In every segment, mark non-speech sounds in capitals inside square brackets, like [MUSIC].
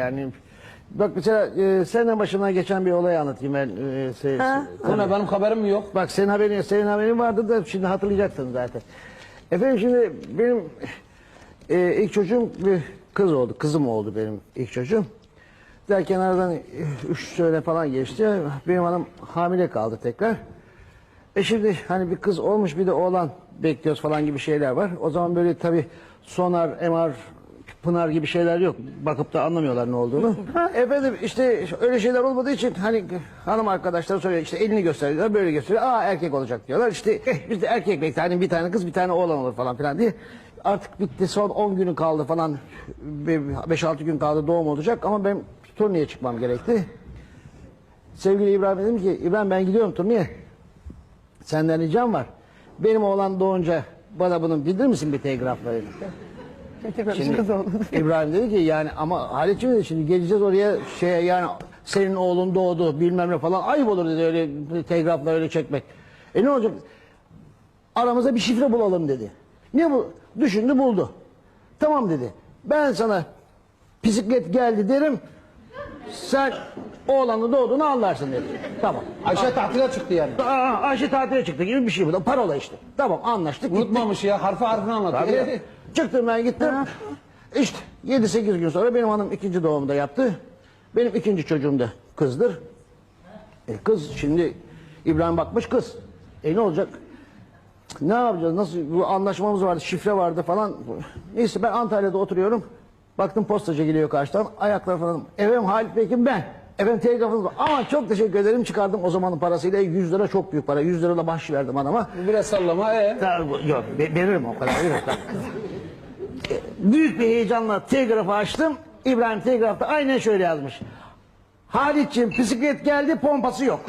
Yani bak mesela e, senin başına geçen bir olay anlatayım ben. E, se- Ha? O ne benim haberim yok. Bak senin haberin, senin haberin vardı da şimdi hatırlayacaksın zaten. Efendim şimdi benim e, ilk çocuğum bir kız oldu. Kızım oldu benim ilk çocuğum. Derken aradan e, üç sene falan geçti. Benim hanım hamile kaldı tekrar. E şimdi hani bir kız olmuş bir de oğlan bekliyoruz falan gibi şeyler var. O zaman böyle tabii sonar, MR, pınar gibi şeyler yok. Bakıp da anlamıyorlar ne olduğunu. [LAUGHS] Efendim işte öyle şeyler olmadığı için hani hanım arkadaşlar soruyor işte elini gösteriyorlar böyle gösteriyor. Aa erkek olacak diyorlar. İşte eh, biz de erkek bekliyoruz. Hani bir tane kız bir tane oğlan olur falan filan diye. Artık bitti son 10 günü kaldı falan. 5-6 gün kaldı doğum olacak ama ben turneye çıkmam gerekti. Sevgili İbrahim dedim ki İbrahim ben gidiyorum turneye. Senden ricam var. Benim oğlan doğunca bana bunu bildirir misin bir telgrafla? Şimdi kız oldu. [LAUGHS] İbrahim dedi ki yani ama Halit'ciğim dedi şimdi geleceğiz oraya şeye yani senin oğlun doğdu bilmem ne falan ayıp olur dedi öyle telgrafla öyle çekmek. E ne olacak? Aramıza bir şifre bulalım dedi. Ne bu? Düşündü buldu. Tamam dedi. Ben sana bisiklet geldi derim. Sen oğlanı doğduğunu anlarsın dedi. Tamam. Ayşe tatile çıktı yani. Aa, Ayşe tatile çıktı gibi bir şey bu da parola işte. Tamam anlaştık. gittik. Unutmamış ya harfi harfini anlatıyor. Tabii. [LAUGHS] Çıktım ben gittim. İşte 7-8 gün sonra benim hanım ikinci doğumda yaptı. Benim ikinci çocuğum da kızdır. E kız şimdi İbrahim bakmış kız. E ne olacak? Ne yapacağız? Nasıl bu anlaşmamız vardı, şifre vardı falan. Neyse ben Antalya'da oturuyorum. Baktım postacı geliyor karşıdan. Ayaklar falan. Efendim Halit Bey'im ben. Efendim telgrafınız var. Aman çok teşekkür ederim. Çıkardım o zamanın parasıyla 100 lira çok büyük para. 100 lira da bahşiş verdim adama. Biraz sallama e. Ya, Yok ve- veririm o kadar veririm. E, Büyük bir heyecanla telgrafı açtım. İbrahim telgrafta aynen şöyle yazmış. Halit'ciğim bisiklet geldi pompası yok.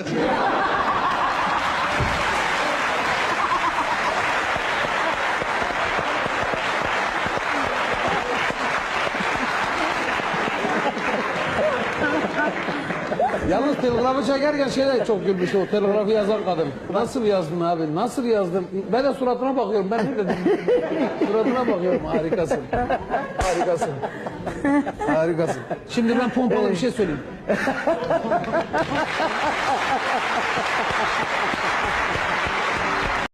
Yalnız telgrafı çekerken şey de çok gülmüştü o telgrafı yazan kadın. Nasıl yazdım abi? Nasıl yazdım? Ben de suratına bakıyorum. Ben ne dedim? suratına bakıyorum. Harikasın. Harikasın. Harikasın. Şimdi ben pompalı bir şey söyleyeyim.